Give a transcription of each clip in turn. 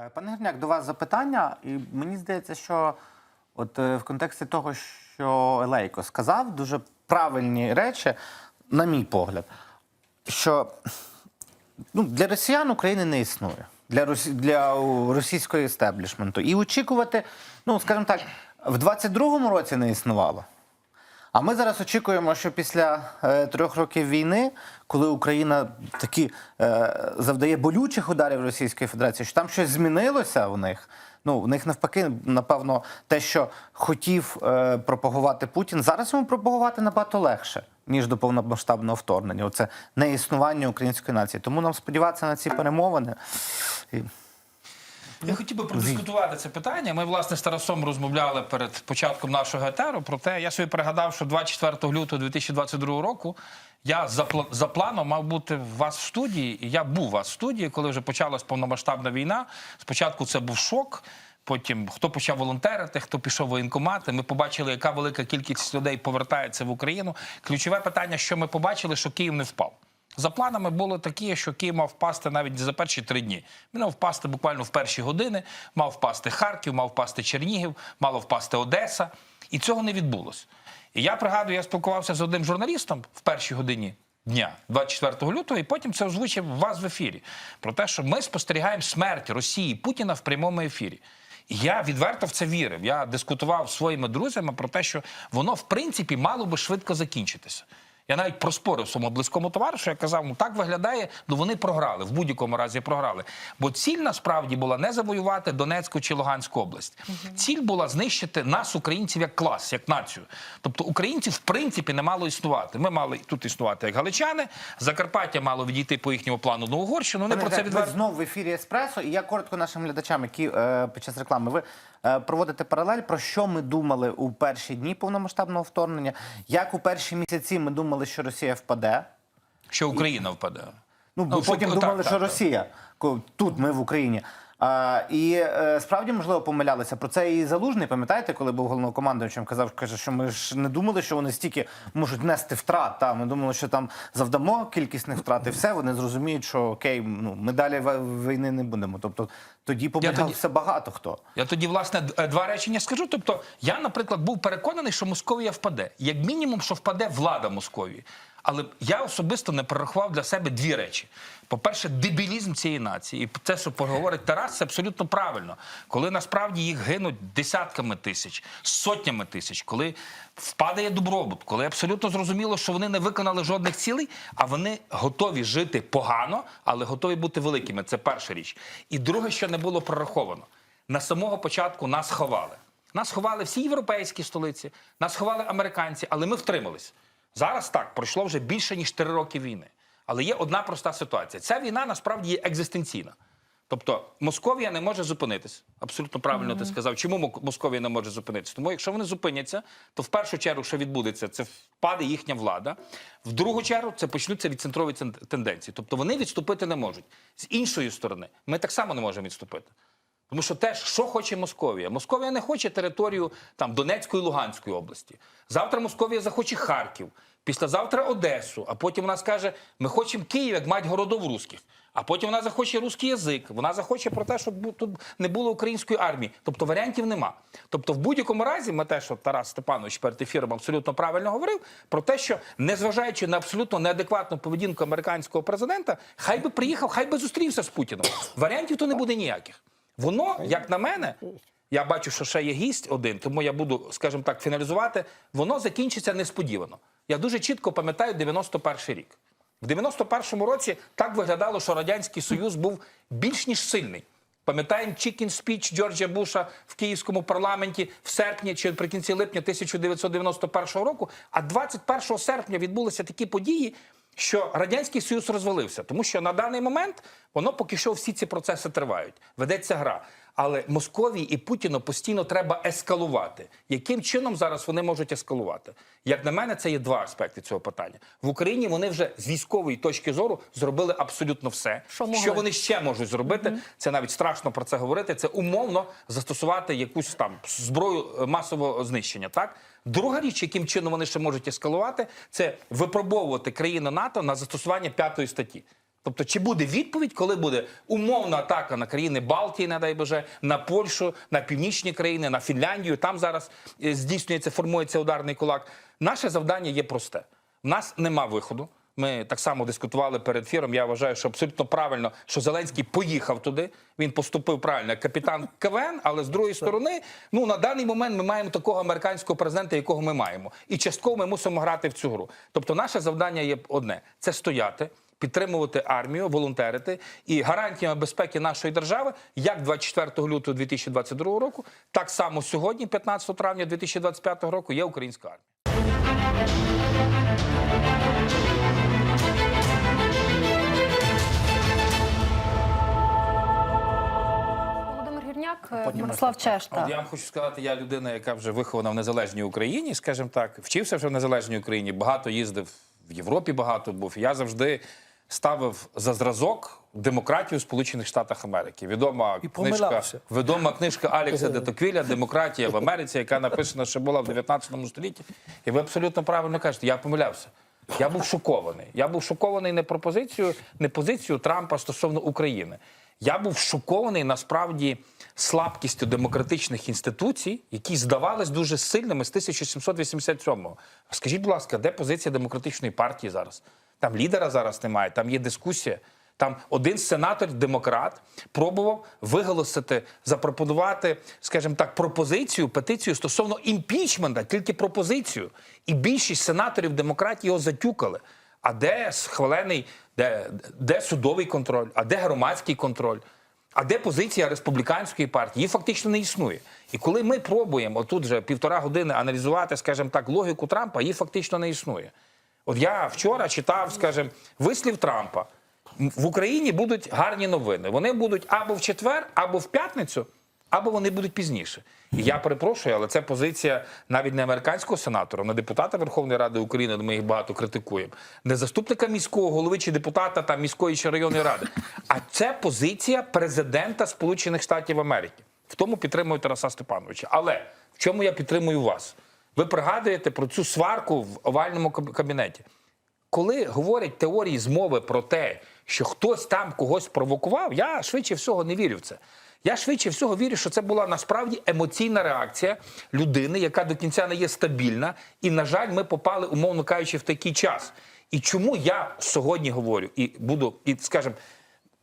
Е, Пане Герняк, до вас запитання, і мені здається, що от е, в контексті того, що Елейко сказав, дуже правильні речі, на мій погляд, що ну, для росіян України не існує. Для, росі... для російського істеблішменту. І очікувати, ну, скажімо так, в 22-му році не існувало. А ми зараз очікуємо, що після е, трьох років війни, коли Україна такі е, завдає болючих ударів Російської Федерації, що там щось змінилося у них. Ну, в них навпаки, напевно, те, що хотів е, пропагувати Путін, зараз йому пропагувати набагато легше, ніж до повномасштабного вторгнення. Оце неіснування української нації. Тому нам сподіватися на ці перемовини. Я хотів би продискутувати це питання. Ми, власне, з Тарасом розмовляли перед початком нашого етеру. Проте я собі пригадав, що 24 лютого 2022 року я за, за планом мав бути у вас в студії, і я був у вас в студії, коли вже почалась повномасштабна війна. Спочатку це був шок. Потім хто почав волонтерити, хто пішов в воєнкомати. Ми побачили, яка велика кількість людей повертається в Україну. Ключове питання, що ми побачили, що Київ не впав. За планами було такі, що Київ мав впасти навіть за перші три дні. Він мав впасти буквально в перші години, мав впасти Харків, мав впасти Чернігів, мало впасти Одеса. І цього не відбулося. І я пригадую, я спілкувався з одним журналістом в першій годині дня, 24 лютого, і потім це озвучив вас в ефірі. Про те, що ми спостерігаємо смерть Росії Путіна в прямому ефірі. І Я відверто в це вірив. Я дискутував зі своїми друзями про те, що воно в принципі мало би швидко закінчитися. Я навіть проспорив своєму близькому товаришу, я казав, ну так виглядає, ну вони програли, в будь-якому разі програли. Бо ціль насправді була не завоювати Донецьку чи Луганську область. Ціль була знищити нас, українців, як клас, як націю. Тобто українців в принципі не мало існувати. Ми мали тут існувати як галичани, Закарпаття мало відійти по їхньому плану на Угорщину. Вони про це відверто. знову в ефірі Еспресо, і я коротко нашим глядачам, які е, під час реклами ви е, проводите паралель, про що ми думали у перші дні повномасштабного вторгнення, як у перші місяці ми думали, що Росія впаде. Що Україна впаде. Ну, Ну, потім щоб- думали, так, що так. Росія так. тут, ми в Україні. А, і е, справді можливо помилялися. Про це і залужний, пам'ятаєте, коли був головнокомандуючим, казав, каже, що ми ж не думали, що вони стільки можуть нести втрат. Та ми думали, що там завдамо кількісних втрат, і все. Вони зрозуміють, що окей, ну ми далі війни не будемо. Тобто тоді помилявся багато хто. Я тоді, власне, е, два речення скажу. Тобто, я, наприклад, був переконаний, що Московія впаде. Як мінімум, що впаде влада Московії. Але я особисто не прорахував для себе дві речі. По-перше, дебілізм цієї нації. І те, що поговорить Тарас, це абсолютно правильно. Коли насправді їх гинуть десятками тисяч, сотнями тисяч, коли впадає добробут, коли абсолютно зрозуміло, що вони не виконали жодних цілей, а вони готові жити погано, але готові бути великими. Це перша річ. І друге, що не було прораховано. На самого початку нас ховали. Нас ховали всі європейські столиці, нас ховали американці, але ми втримались. Зараз так, пройшло вже більше ніж три роки війни. Але є одна проста ситуація. Ця війна насправді є екзистенційна. Тобто Московія не може зупинитись. Абсолютно правильно ти сказав. Чому Московія не може зупинитися? Тому якщо вони зупиняться, то в першу чергу, що відбудеться, це впаде їхня влада. В другу чергу це почнуться відцентрові цен- тенденції. Тобто вони відступити не можуть. З іншої сторони, ми так само не можемо відступити. Тому що теж, що хоче Московія? Московія не хоче територію там Донецької і Луганської області. Завтра Московія захоче Харків, післязавтра Одесу, а потім вона скаже: ми хочемо Київ, як мать городов русських. А потім вона захоче русський язик. Вона захоче про те, щоб тут не було української армії. Тобто варіантів нема. Тобто, в будь-якому разі, ми те, що Тарас Степанович перед ефіром абсолютно правильно говорив, про те, що незважаючи на абсолютно неадекватну поведінку американського президента, хай би приїхав, хай би зустрівся з Путіном. Варіантів то не буде ніяких. Воно, як на мене, я бачу, що ще є гість один, тому я буду, скажімо так, фіналізувати. Воно закінчиться несподівано. Я дуже чітко пам'ятаю 91 рік. В 91-му році так виглядало, що Радянський Союз був більш ніж сильний. Пам'ятаємо Чікін спіч Джорджа Буша в київському парламенті в серпні чи наприкінці липня 1991 року. А 21 серпня відбулися такі події, що радянський союз розвалився, тому що на даний момент воно поки що всі ці процеси тривають. Ведеться гра. Але Московії і Путіну постійно треба ескалувати. Яким чином зараз вони можуть ескалувати? Як на мене, це є два аспекти цього питання. В Україні вони вже з військової точки зору зробили абсолютно все, Що що вони ще можуть зробити. Це навіть страшно про це говорити. Це умовно застосувати якусь там зброю е, масового знищення. Так друга річ, яким чином вони ще можуть ескалувати, це випробовувати країни НАТО на застосування п'ятої статті. Тобто, чи буде відповідь, коли буде умовна атака на країни Балтії, не дай Боже, на Польщу, на північні країни, на Фінляндію? Там зараз е, здійснюється, формується ударний кулак. Наше завдання є просте: у нас нема виходу. Ми так само дискутували перед ефіром. Я вважаю, що абсолютно правильно, що Зеленський поїхав туди. Він поступив правильно як капітан КВН, але з другої сторони, ну на даний момент ми маємо такого американського президента, якого ми маємо, і частково ми мусимо грати в цю гру. Тобто, наше завдання є одне: це стояти. Підтримувати армію, волонтерити і гарантіями безпеки нашої держави, як 24 лютого 2022 року, так само сьогодні, 15 травня 2025 року, є українська армія. Володимир Гірняк, Мирослав От я вам хочу сказати, я людина, яка вже вихована в незалежній Україні, скажімо так, вчився вже в незалежній Україні, багато їздив в Європі, багато був. Я завжди ставив за зразок демократію в Сполучених Штатах Америки. Відома І книжка, помилявся. відома книжка Алекса де Токвіля Демократія в Америці, яка написана ще була в 19 столітті. І ви абсолютно правильно кажете, я помилявся. Я був шокований. Я був шокований не пропозицію, не позицію Трампа стосовно України. Я був шокований насправді слабкістю демократичних інституцій, які здавались дуже сильними з 1787-го. Скажіть, будь ласка, де позиція демократичної партії зараз? Там лідера зараз немає, там є дискусія. Там один сенатор, демократ, пробував виголосити, запропонувати, скажімо так, пропозицію, петицію стосовно імпічмента, тільки пропозицію. І більшість сенаторів демократії його затюкали. А де схвалений, де, де судовий контроль, а де громадський контроль? А де позиція республіканської партії? Її фактично не існує. І коли ми пробуємо тут вже півтора години аналізувати, скажімо так, логіку Трампа, її фактично не існує. От я вчора читав, скажімо, вислів Трампа. В Україні будуть гарні новини. Вони будуть або в четвер, або в п'ятницю, або вони будуть пізніше. І я перепрошую, але це позиція навіть не американського сенатора, не депутата Верховної Ради України, ми їх багато критикуємо, не заступника міського голови чи депутата там міської чи районної ради. А це позиція президента Сполучених Штатів Америки. В тому підтримую Тараса Степановича. Але в чому я підтримую вас? Ви пригадуєте про цю сварку в овальному кабінеті коли говорять теорії змови про те, що хтось там когось провокував, я швидше всього не вірю в це. Я швидше всього вірю, що це була насправді емоційна реакція людини, яка до кінця не є стабільна. І, на жаль, ми попали, умовно кажучи, в такий час. І чому я сьогодні говорю і буду, і скажімо,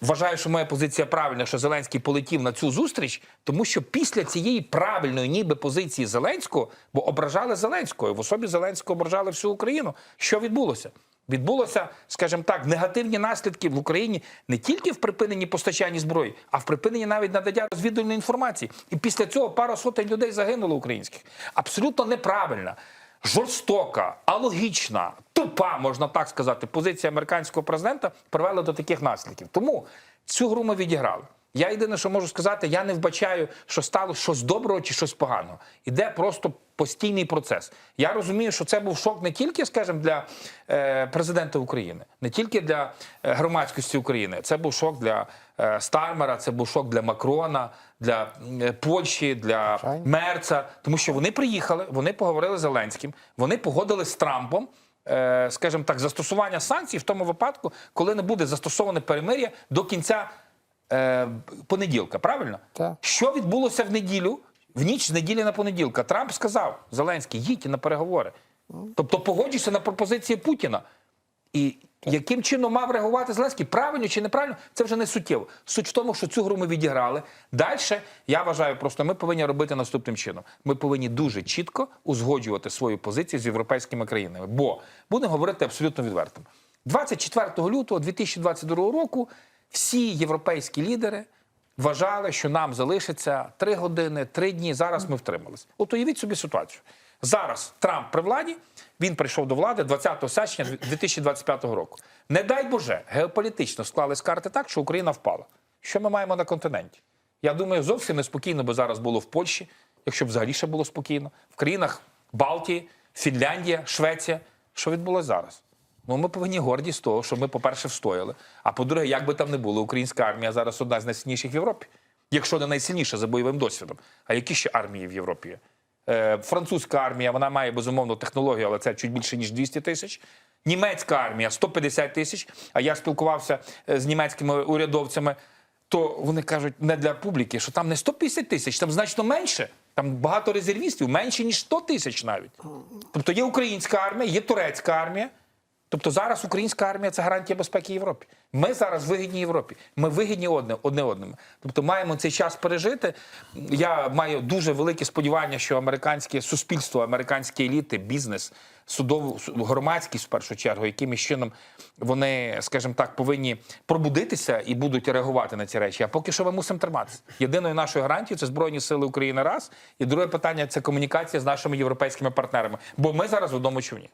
Вважаю, що моя позиція правильна, що Зеленський полетів на цю зустріч, тому що після цієї правильної, ніби позиції Зеленського, бо ображали Зеленського, в особі Зеленського ображали всю Україну. Що відбулося? Відбулося, скажімо так, негативні наслідки в Україні не тільки в припиненні постачання зброї, а в припиненні навіть надання розвідувальної інформації. І після цього пара сотень людей загинуло українських. Абсолютно неправильна жорстока, алогічна, тупа, можна так сказати, позиція американського президента привела до таких наслідків. Тому цю гру ми відіграли. Я єдине, що можу сказати, я не вбачаю, що стало щось доброго чи щось поганого. Іде просто постійний процес. Я розумію, що це був шок не тільки, скажімо, для е, президента України, не тільки для е, громадськості України. Це був шок для е, Стармера, це був шок для Макрона, для Польщі, для Мерца, тому що вони приїхали, вони поговорили з Зеленським, вони погодились з Трампом. Е, Скажімо так, застосування санкцій в тому випадку, коли не буде застосоване перемир'я до кінця е, понеділка. Правильно? Так. Що відбулося в неділю? В ніч з неділі на понеділка. Трамп сказав Зеленський, їдьте на переговори. Тобто погоджуйся на пропозиції Путіна. І яким чином мав реагувати Зеленський? Правильно чи неправильно, це вже не суттєво. Суть в тому, що цю гру ми відіграли. Далі, я вважаю, просто ми повинні робити наступним чином. Ми повинні дуже чітко узгоджувати свою позицію з європейськими країнами. Бо будемо говорити абсолютно відвертим. 24 лютого 2022 року всі європейські лідери вважали, що нам залишиться 3 години, 3 дні. Зараз ми втримались. От уявіть собі ситуацію. Зараз Трамп при владі, він прийшов до влади 20 серпня 2025 року. Не дай Боже, геополітично склались карти так, що Україна впала. Що ми маємо на континенті? Я думаю, зовсім неспокійно би зараз було в Польщі, якщо б взагалі ще було спокійно, в країнах Балтії, Фінляндія, Швеція. Що відбулося зараз? Ну, ми повинні горді з того, що ми, по-перше, встояли. А по-друге, як би там не було, українська армія зараз одна з найсильніших в Європі, якщо не найсильніша за бойовим досвідом. А які ще армії в Європі є? Е, французька армія вона має безумовно технологію, але це чуть більше ніж 200 тисяч. Німецька армія 150 тисяч. А я спілкувався е, з німецькими урядовцями. То вони кажуть не для публіки, що там не 150 тисяч, там значно менше. Там багато резервістів, менше ніж 100 тисяч навіть. Тобто є українська армія, є турецька армія. Тобто зараз українська армія це гарантія безпеки Європі. Ми зараз вигідні Європі. Ми вигідні одне, одне одному. Тобто маємо цей час пережити. Я маю дуже велике сподівання, що американське суспільство, американські еліти, бізнес, судову громадськість в першу чергу, якимось чином вони, скажімо так, повинні пробудитися і будуть реагувати на ці речі. А поки що ми мусимо триматися. Єдиною нашою гарантією це збройні сили України. Раз і друге питання це комунікація з нашими європейськими партнерами. Бо ми зараз в одному човні.